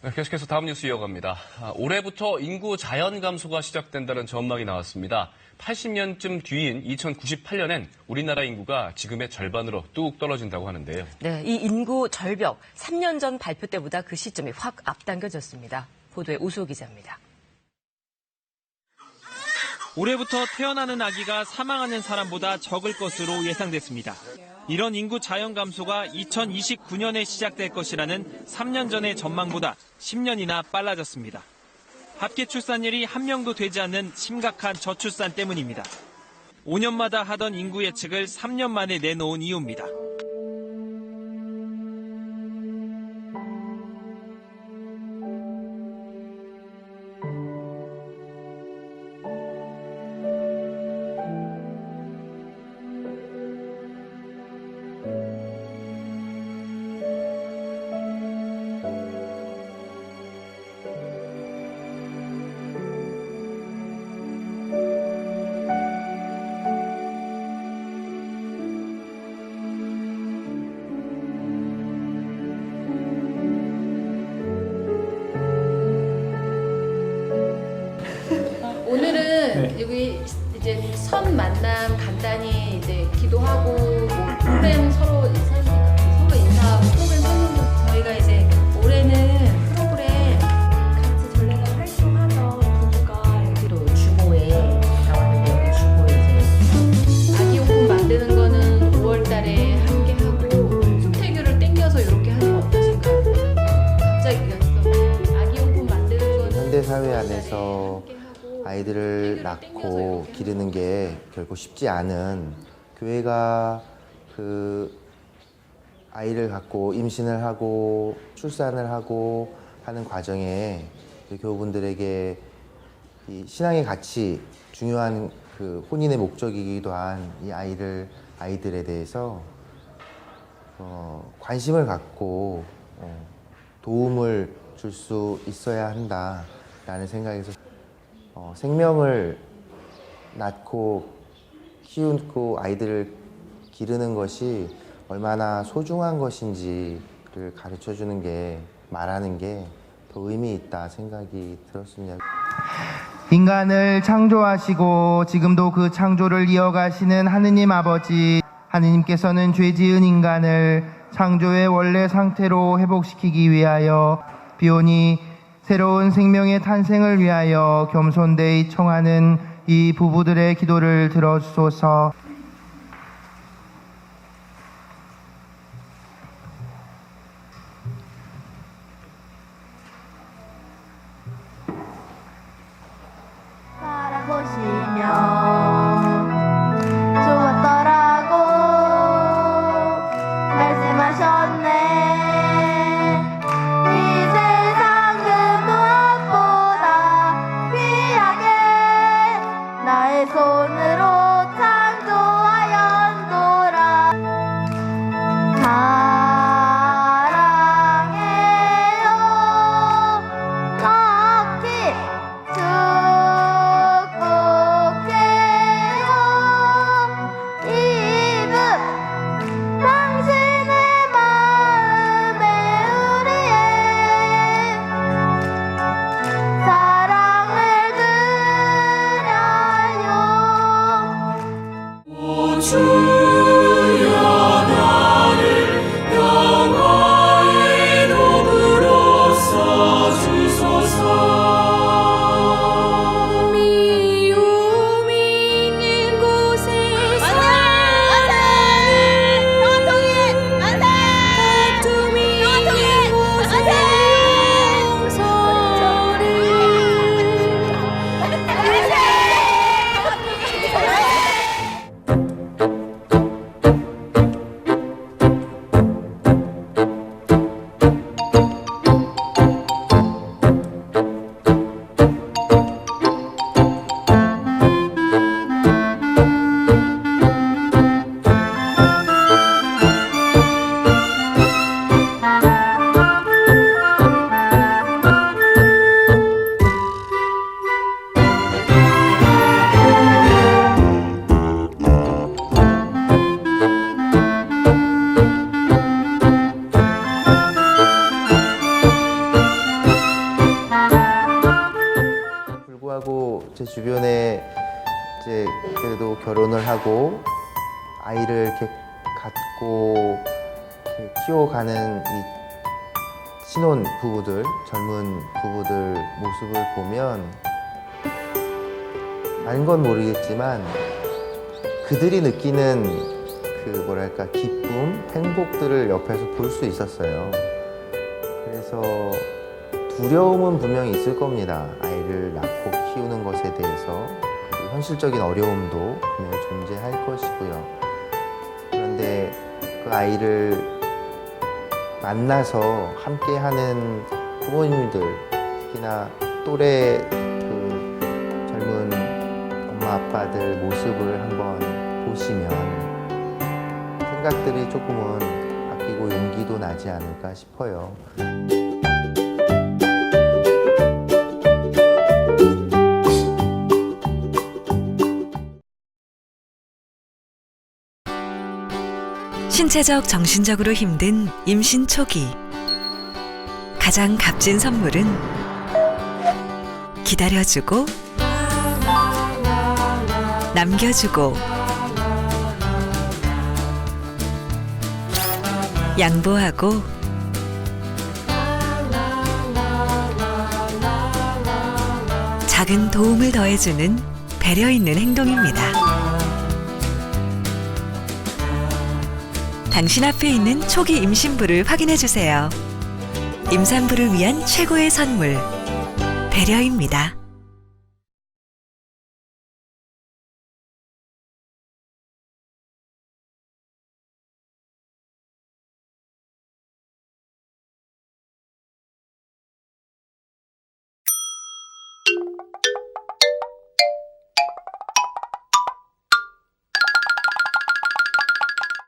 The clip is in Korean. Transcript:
네, 계속해서 다음 뉴스 이어갑니다. 아, 올해부터 인구 자연 감소가 시작된다는 전망이 나왔습니다. 80년쯤 뒤인 2098년엔 우리나라 인구가 지금의 절반으로 뚝 떨어진다고 하는데요. 네, 이 인구 절벽 3년 전 발표 때보다 그 시점이 확 앞당겨졌습니다. 보도에 우수 기자입니다. 올해부터 태어나는 아기가 사망하는 사람보다 적을 것으로 예상됐습니다. 이런 인구 자연 감소가 2029년에 시작될 것이라는 3년 전의 전망보다 10년이나 빨라졌습니다. 합계 출산율이 한 명도 되지 않는 심각한 저출산 때문입니다. 5년마다 하던 인구 예측을 3년 만에 내놓은 이유입니다. 여기 이제 선 만남 간단히 이제 기도하고 뭐 서로 인사 서로 인사하고 프로그램 설명 저희가 이제 올해는 프로그램 같이 전래가 활동하던 부부가 여기로 주모에 나왔는데 여기 주모에 이제 아기 용품 만드는 거는 5월달에 함께 하고 수태교를 땡겨서 이렇게 하는 거 어떠신가요? 갑자기 그랬어. 아기 용품 만드는 거는 현대 사회 안에서 함께 하고 아이들을 낳고 기르는 게 결코 쉽지 않은 교회가 그 아이를 갖고 임신을 하고 출산을 하고 하는 과정에 그 교우분들에게 이 신앙의 가치 중요한 그 혼인의 목적이기도 한 이 아이를 아이들에 대해서 어, 관심을 갖고 어, 도움을 줄 수 있어야 한다라는 생각에서 어, 생명을 낳고 키우고 아이들을 기르는 것이 얼마나 소중한 것인지를 가르쳐 주는 게 말하는 게 더 의미 있다 생각이 들었습니다. 인간을 창조하시고 지금도 그 창조를 이어가시는 하느님 아버지 하느님께서는 죄 지은 인간을 창조의 원래 상태로 회복시키기 위하여 비오니 새로운 생명의 탄생을 위하여 겸손되이 청하는 이 부부들의 기도를 들어주소서. 바라보시며 주변에 이제 그래도 결혼을 하고 아이를 이렇게 갖고 이렇게 키워가는 이 신혼 부부들, 젊은 부부들 모습을 보면 아닌 건 모르겠지만 그들이 느끼는 그 뭐랄까 기쁨, 행복들을 옆에서 볼 수 있었어요. 그래서 두려움은 분명히 있을 겁니다. 아이를 낳고 키우는 것에 대해서 그리고 현실적인 어려움도 분명히 존재할 것이고요. 그런데 그 아이를 만나서 함께하는 부모님들, 특히나 또래 그 젊은 엄마 아빠들 모습을 한번 보시면 생각들이 조금은 바뀌고 용기도 나지 않을까 싶어요. 신체적, 정신적으로 힘든 임신 초기. 가장 값진 선물은 기다려주고, 남겨주고, 양보하고, 작은 도움을 더해주는 배려 있는 행동입니다. 당신 앞에 있는 초기 임신부를 확인해 주세요. 임산부를 위한 최고의 선물 배려입니다.